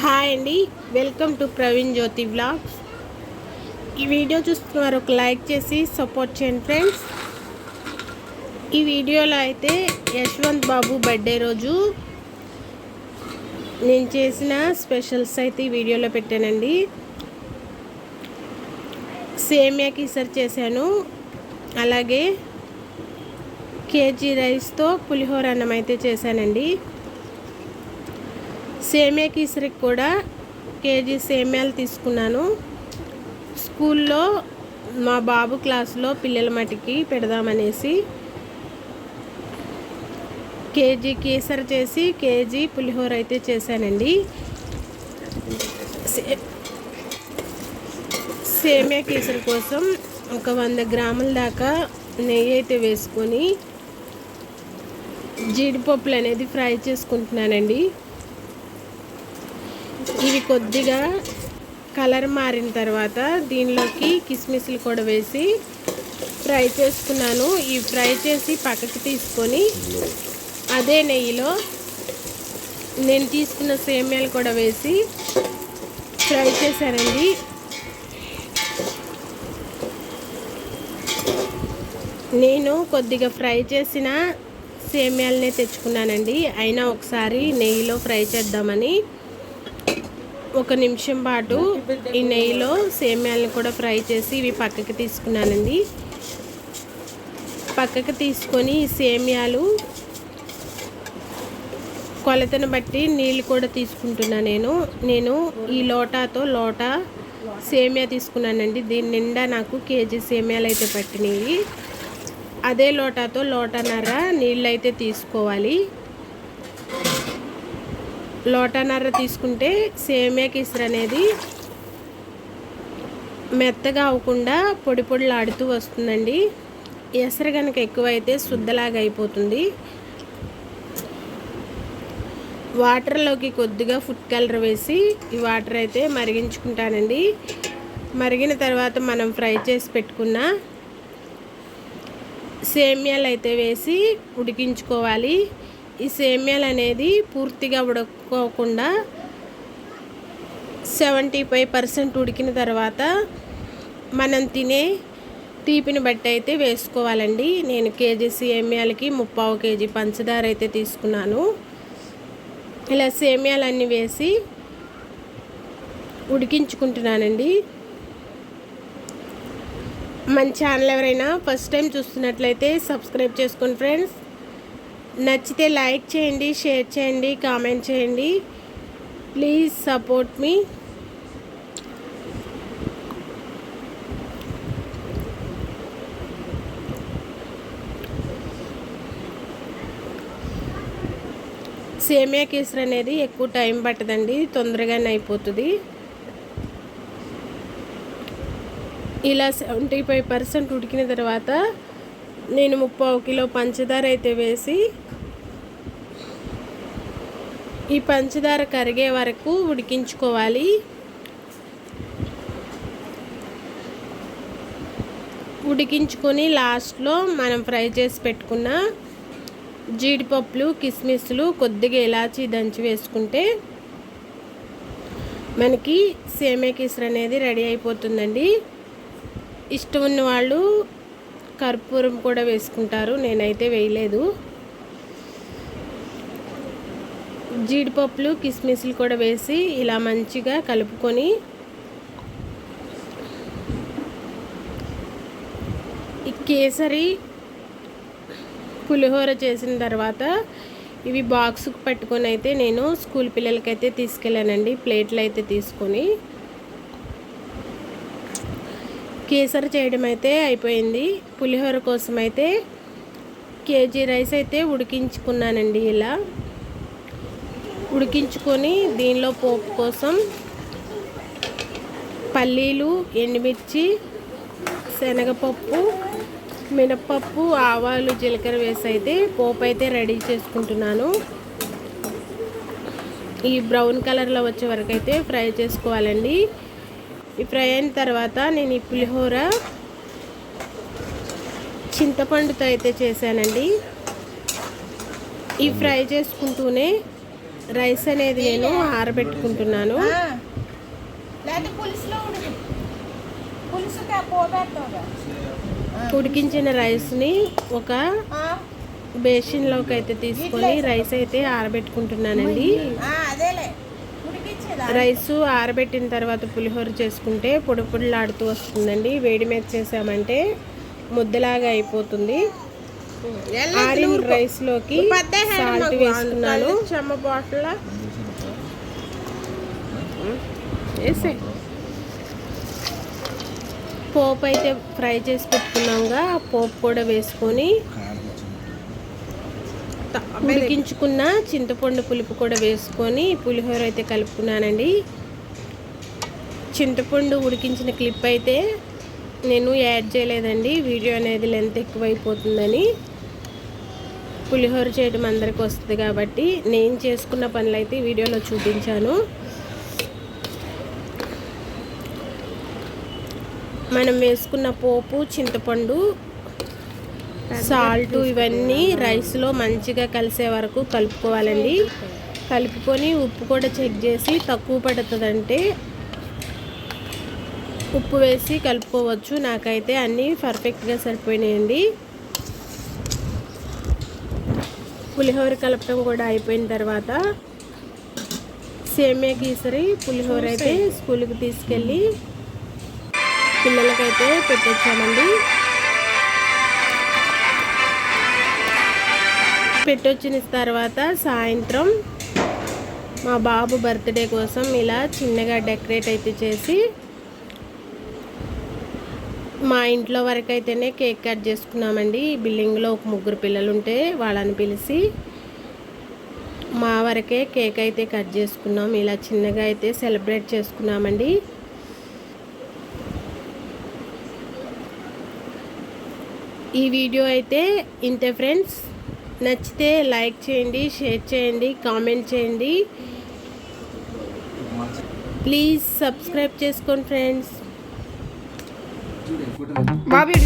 Hi అండి. Welcome to Praveen Jyothi vlogs ఈ video చూస్తున్న వారు ఒక లైక్ చేసి సపోర్ట్ చేయండి ఫ్రెండ్స్. ఈ వీడియోలో అయితే యశ్వంత్ బాబు బర్త్డే రోజు నేను చేసిన స్పెషల్స్ అయితే ఈ వీడియోలో పెట్టానండి. సేమియా కీసర్ చేశాను. అలాగే కేజీ రైస్తో పులిహోర అన్నం అయితే చేశానండి. సేమియా కీసరికి కూడా కేజీ సేమియాలు తీసుకున్నాను. స్కూల్లో మా బాబు క్లాస్లో పిల్లల మటికి పెడదామనేసి కేజీ కేసరి చేసి కేజీ పులిహోర అయితే చేశానండి. సే- సేమియా కేసరి కోసం ఒక వంద గ్రాముల దాకా నెయ్యి అయితే వేసుకొని జీడిపప్పులు అనేది ఫ్రై చేసుకుంటున్నానండి. ఇవి కొద్దిగా కలర్ మారిన తర్వాత దీనిలోకి కిస్మిస్లు కూడా వేసి ఫ్రై చేసుకున్నాను. ఇవి ఫ్రై చేసి పక్కకి తీసుకొని అదే నెయ్యిలో నేను తీసుకున్న సేమ్యాలు కూడా వేసి ఫ్రై చేశానండి. నేను కొద్దిగా ఫ్రై చేసిన సేమ్యాలనే తెచ్చుకున్నానండి. అయినా ఒకసారి నెయ్యిలో ఫ్రై చేద్దామని ఒక నిమిషం పాటు ఈ నెయ్యిలో సేమ్యాలను కూడా ఫ్రై చేసి ఇవి పక్కకి తీసుకున్నానండి. పక్కకి తీసుకొని ఈ సేమ్యాలు కొలతను బట్టి నీళ్ళు కూడా తీసుకుంటున్నా నేను. నేను ఈ లోటాతో లోటా సేమియా తీసుకున్నానండి. దీని నిండా నాకు కేజీ సేమియాలు అయితే పట్టినాయి. అదే లోటాతో లోటన్నర నీళ్ళు అయితే తీసుకోవాలి. లోటానర్ర తీసుకుంటే సేమియా కిసర్ అనేది మెత్తగా అవ్వకుండా పొడి పొడిలాడుతూ వస్తుందండి. ఎసరు కనుక ఎక్కువైతే శుద్ధలాగా అయిపోతుంది. వాటర్లోకి కొద్దిగా ఫుడ్ కలర్ వేసి ఈ వాటర్ అయితే మరిగించుకుంటానండి. మరిగిన తర్వాత మనం ఫ్రై చేసి పెట్టుకున్న సేమ్యాలు అయితే వేసి ఉడికించుకోవాలి. ఈ సేమ్యాలు అనేది పూర్తిగా ఉడక్కోకుండా సెవెంటీ ఫైవ్ పర్సెంట్ ఉడికిన తర్వాత మనం తినే తీపిని బట్టి అయితే వేసుకోవాలండి. నేను కేజీ సేమ్యాలకి ముప్పావు కేజీ పంచదార అయితే తీసుకున్నాను. ఇలా సేమ్యాలన్నీ వేసి ఉడికించుకుంటున్నానండి. మన ఛానల్ ఎవరైనా ఫస్ట్ టైం చూస్తున్నట్లయితే సబ్స్క్రైబ్ చేసుకోండి ఫ్రెండ్స్. నచ్చితే లైక్ చేయండి షేర్ చేయండి కామెంట్ చేయండి. ప్లీజ్ సపోర్ట్ మీ. సేమియా కేసరి అనేది ఎక్కువ టైం పట్టదండి తొందరగానే అయిపోతుంది. ఇలా సెవెంటీ ఫైవ్ పర్సెంట్ ఉడికిన తర్వాత నేను ముప్పావు కిలో పంచదార అయితే వేసి ఈ పంచదార కరిగే వరకు ఉడికించుకోవాలి. ఉడికించుకొని లాస్ట్లో మనం ఫ్రై చేసి పెట్టుకున్న జీడిపప్పులు కిస్మిస్లు కొద్దిగా ఇలాచి దంచి వేసుకుంటే మనకి సేమే కిసర్ అనేది రెడీ అయిపోతుందండి. ఇష్టం ఉన్న వాళ్ళు కర్పూరం కూడా వేసుకుంటారు. నేనైతే వేయలేదు. జీడిపప్పులు కిస్మిస్లు కూడా వేసి ఇలా మంచిగా కలుపుకొని ఈ కేసరి పులిహోర చేసిన తర్వాత ఇవి బాక్స్కి పట్టుకొని అయితే నేను స్కూల్ పిల్లలకైతే తీసుకెళ్ళానండి. ప్లేట్లు అయితే తీసుకొని కేసరి చేయడం అయితే అయిపోయింది. పులిహోర కోసం అయితే కేజీ రైస్ అయితే ఉడికించుకున్నానండి ఇలా. ఉడికించుకొని దీనిలో పోపు కోసం పల్లీలు ఎండుమిర్చి శనగపప్పు మినప్పప్పు ఆవాలు జీలకర్ర వేసి అయితే పోపు అయితే రెడీ చేసుకుంటున్నాను. ఈ బ్రౌన్ కలర్లో వచ్చే వరకు అయితే ఫ్రై చేసుకోవాలండి. ఈ ఫ్రై అయిన తర్వాత నేను ఈ పులిహోర చింతపండుతో అయితే చేశానండి. ఈ ఫ్రై చేసుకుంటూనే రైస్ అనేది నేను ఆరబెట్టుకుంటున్నాను. ఉడికించిన రైస్ని ఒక బేసిన్లోకి అయితే తీసుకొని రైస్ అయితే ఆరబెట్టుకుంటున్నానండి. రైస్ ఆరబెట్టిన తర్వాత పులిహోర చేసుకుంటే పొడి పొడిలాడుతూ వస్తుందండి. వేడి మీద చేసామంటే ముద్దలాగా అయిపోతుంది. ఆరిన రైస్లోకి సాల్ట్ వేసుకున్నాను చెమ్మ బాటిల్ వేసే. పోపు అయితే ఫ్రై చేసి పెట్టుకున్నాంగా. పోపు కూడా వేసుకొని ఉడికించుకున్న చింతపండు పులుపు కూడా వేసుకొని పులిహోర అయితే కలుపుకున్నానండి. చింతపండు ఉడికించిన క్లిప్ అయితే నేను యాడ్ చేయలేదండి. వీడియో అనేది లెంత్ ఎక్కువైపోతుందని. పులిహోర చేయడం అందరికి వస్తుంది కాబట్టి నేను చేసుకున్న పనులు అయితే వీడియోలో చూపించాను. మనం వేసుకున్న పోపు చింతపండు సాల్ట్ ఇవన్నీ రైస్లో మంచిగా కలిసే వరకు కలుపుకోవాలండి. కలుపుకొని ఉప్పు కూడా చెక్ చేసి తక్కువ పడుతుందంటే ఉప్పు వేసి కలుపుకోవచ్చు. నాకైతే అన్నీ పర్ఫెక్ట్గా సరిపోయినాయండి. పులిహోర కలపడం కూడా అయిపోయిన తర్వాత సేమియా గీసరి పులిహోర అయితే స్కూల్కి తీసుకెళ్ళి పిల్లలకైతే పెట్టొచ్చామండి. పెట్టొచ్చిన తర్వాత సాయంత్రం మా బాబు బర్త్డే కోసం ఇలా చిన్నగా డెకరేట్ అయితే చేసి మా ఇంట్లో వరకు అయితేనే కేక్ కట్ చేసుకున్నామండి. ఈ బిల్డింగ్లో ఒక ముగ్గురు పిల్లలు ఉంటే వాళ్ళని పిలిచి మా వరకే కేక్ అయితే కట్ చేసుకున్నాం. ఇలా చిన్నగా అయితే సెలబ్రేట్ చేసుకున్నామండి. ఈ వీడియో అయితే ఇంతే ఫ్రెండ్స్. నచ్చితే లైక్ చేయండి షేర్ చేయండి కామెంట్ చేయండి. ప్లీజ్ సబ్స్క్రైబ్ చేసుకోండి ఫ్రెండ్స్ బాబీ